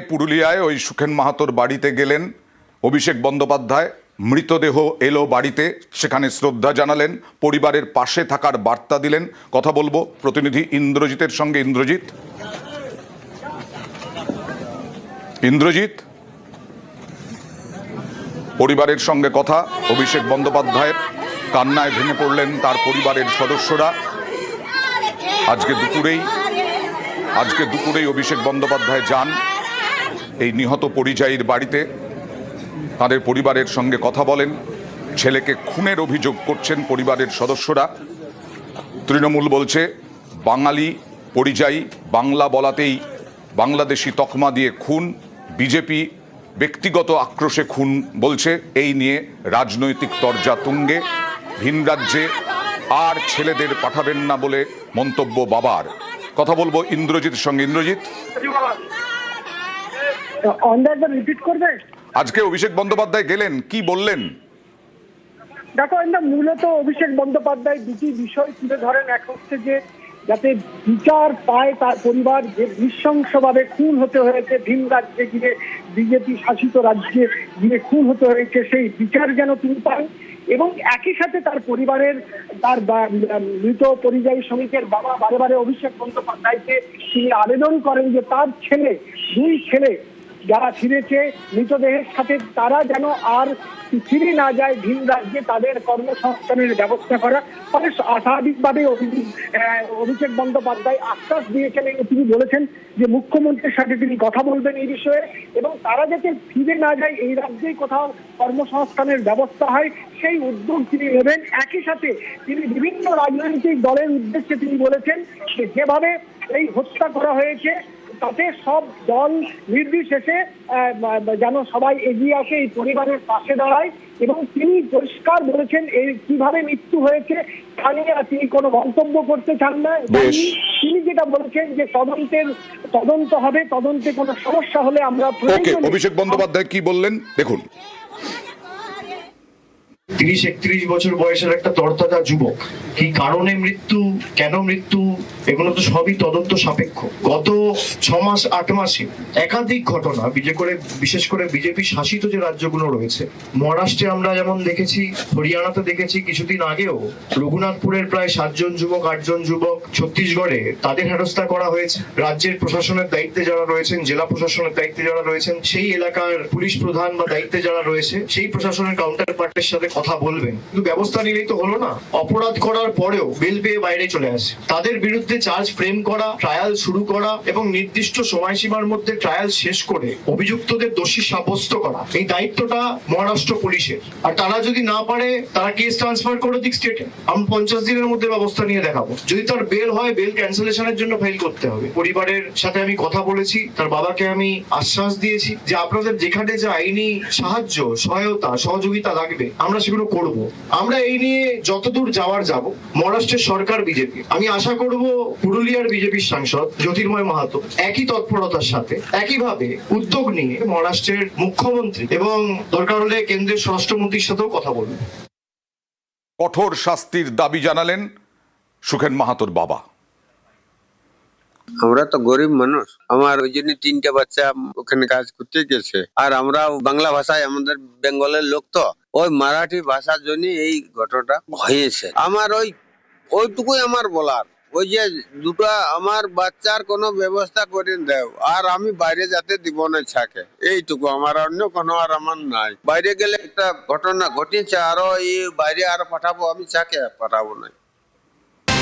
পুরুলিয়ায় ওই সুখেন মাহাতোর বাড়িতে গেলেন। অভিষেক বন্দ্যোপাধ্যায় মৃতদেহ এলো বাড়িতে। সেখানে শ্রদ্ধা জানালেন, পরিবারের পাশে থাকার বার্তা দিলেন। কথা বলব প্রতিনিধি ইন্দ্রজিতের সঙ্গে। ইন্দ্রজিৎ? ইন্দ্রজিৎ? পরিবারের সঙ্গে কথা। অভিষেক বন্দ্যোপাধ্যায়ের কান্নায় ভেঙে পড়লেন তার পরিবারের সদস্যরা। আজকে দুপুরেই আজকে দুপুরেই অভিষেক বন্দ্যোপাধ্যায় যান। এই নিহত পরিযায়ীর বাড়িতে তাদের পরিবারের সঙ্গে কথা বলেন। ছেলেকে খুনের অভিযোগ করছেন পরিবারের সদস্যরা। তৃণমূল বলছে, বাঙালি পরিযায়ী বাংলা বলাতেই বাংলাদেশি তকমা দিয়ে খুন। বিজেপি ব্যক্তিগত আক্রোশে খুন বলছে। এই নিয়ে রাজনৈতিক তরজা তুঙ্গে। ভিন রাজ্যে আর ছেলেদের পাঠাবেন না বলে মন্তব্য বাবার। কথা বলব ইন্দ্রজিৎ সঙ্গে। ইন্দ্রজিৎ? আজকে অভিষেক বন্দ্যোপাধ্যায় গেলেন কি বললেন? দেখো এটা মূলত অভিষেক বন্দ্যোপাধ্যায় দুটি বিষয় তুলে ধরেন। এক হচ্ছে যে যাতে বিচার পায় তার পরিবার যে নৃশংসভাবে খুন হতে হয়েছে ভিন রাজ্যে গিয়ে বিজেপি শাসিত রাজ্যে গিয়ে খুন হতে হয়েছে সেই বিচার যেন তিনি পান। এবং একই সাথে তার পরিবারের তার মৃত পরিযায়ী শ্রমিকের বাবা বারে বারে অভিষেক বন্দ্যোপাধ্যায়কে তিনি আবেদন করেন যে তার ছেলে দুই ছেলে যারা ফিরেছে মৃতদেহের সাথে তারা যেন আর ফিরে না যায় ভিন রাজ্যে তাদের কর্মসংস্থানের ব্যবস্থা করা ফলে আহ, অভিষেক বন্দ্যোপাধ্যায় আশ্বাস দিয়েছেন এবং তিনি বলেছেন যে মুখ্যমন্ত্রীর সাথে তিনি কথা বলবেন এই বিষয়ে এবং তারা যাতে ফিরে না যায় এই রাজ্যেই কোথাও কর্মসংস্থানের ব্যবস্থা হয় সেই উদ্যোগ তিনি নেবেন। একই সাথে তিনি বিভিন্ন রাজনৈতিক দলের উদ্দেশ্যে তিনি বলেছেন যেভাবে এই হত্যা করা হয়েছে তাতে সব দল নির্বিশেষে যেন সবাই এগিয়ে আসে এই পরিবারের পাশে দাঁড়ায়। এবং তিনি পরিষ্কার বলেছেন এই কীভাবে মৃত্যু হয়েছে তা নিয়ে তিনি কোনো মন্তব্য করতে চান না। তিনি- তিনি যেটা বলেছেন যে তদন্তের তদন্ত হবে তদন্তে কোনো সমস্যা হলে আমরা অভিষেক বন্দ্যোপাধ্যায় কি বললেন? দেখুন। তিরিশ, একত্রিশ বছর বয়সের একটা তরতাজা যুবক। কি কারণে মৃত্যু? কেন মৃত্যু? এগুলো তো সবই তদন্ত সাপেক্ষ। গত ছ মাস আট মাসে একাধিক ঘটনা, বিজে করে, বিশেষ করে বিজেপি শাসিত যে রাজ্যগুলো রয়েছে, মহারাষ্ট্রে আমরা যেমন দেখেছি, হরিয়ানাতে দেখেছি কিছুদিন আগেও রঘুনাথপুরের প্রায় সাতজন যুবক, আটজন যুবক ছত্তিশগড়ে তাদের হেনস্থা করা হয়েছে। রাজ্যের প্রশাসনের দায়িত্বে যারা রয়েছেন, জেলা প্রশাসনের দায়িত্বে যারা রয়েছেন, সেই এলাকার পুলিশ প্রধান বা দায়িত্বে যারা রয়েছে, সেই প্রশাসনের কাউন্টার পার্টের সাথে কথা বলবেন। কিন্তু ব্যবস্থা নিলেই তো হলো না। অপরাধ করার পরেও বেল পেয়ে বাইরে চলে আসে। তাদের বিরুদ্ধে চার্জ ফ্রেম করা ট্রায়াল শুরু করা এবং নির্দিষ্ট সময়সীমার মধ্যে ট্রায়াল শেষ করে অভিযুক্তদের দোষী সাব্যস্ত করা। এই দায়িত্বটা মহারাষ্ট্র পুলিশের। আর তারা যদি না পারে, তারা কেস ট্রান্সফার করে দিক স্টেটে আমরা পঞ্চাশ দিনের মধ্যে ব্যবস্থা নিয়ে দেখাবো। যদি তার বেল হয় বেল ক্যান্সেলেশনের জন্য ফাইল করতে হবে। পরিবারের সাথে আমি কথা বলেছি, তার বাবাকে আমি আশ্বাস দিয়েছি যে আপনাদের যেখানে যে আইনি সাহায্য, সহায়তা, সহযোগিতা লাগবে, আমরা সেগুলো করব। আমরা এই নিয়ে যতদূর যাওয়ার যাব, মহারাষ্ট্রের সরকার বিজেপি। আমি আশা করব পুরুলিয়ার বিজেপির সাংসদ জ্যোতির্ময় মাহাতো একই তৎপরতার সাথে, একইভাবে উদ্যোগ নিয়ে মহারাষ্ট্রের মুখ্যমন্ত্রী এবং দরকার হলে কেন্দ্রের স্বরাষ্ট্রমন্ত্রীর সাথেও কথা বলবেন কঠোর শাস্তির দাবি জানালেন সুখেন মাহাতোর বাবা। আমরা তো গরিব মানুষ। আমার ওই জন্য তিনটা বাচ্চা ওখানে কাজ করতে গেছে। আর আমরা বাংলা ভাষায় আমাদের বেঙ্গলের লোক তো। ওই মারাঠি ভাষার জন্য এই ঘটনাটা হয়েছে। আমার ওই, ওইটুকুই আমার বলার। ওই যে দুটো আমার বাচ্চার কোনো ব্যবস্থা করে দেও। আর আমি বাইরে যাতে দিব না ছাকে এইটুকু আমার, অন্য কোনো আর আমার নাই। বাইরে গেলে একটা ঘটনা ঘটেছে, আরও এই বাইরে আর পাঠাবো, আমি ছাকে পাঠাবো না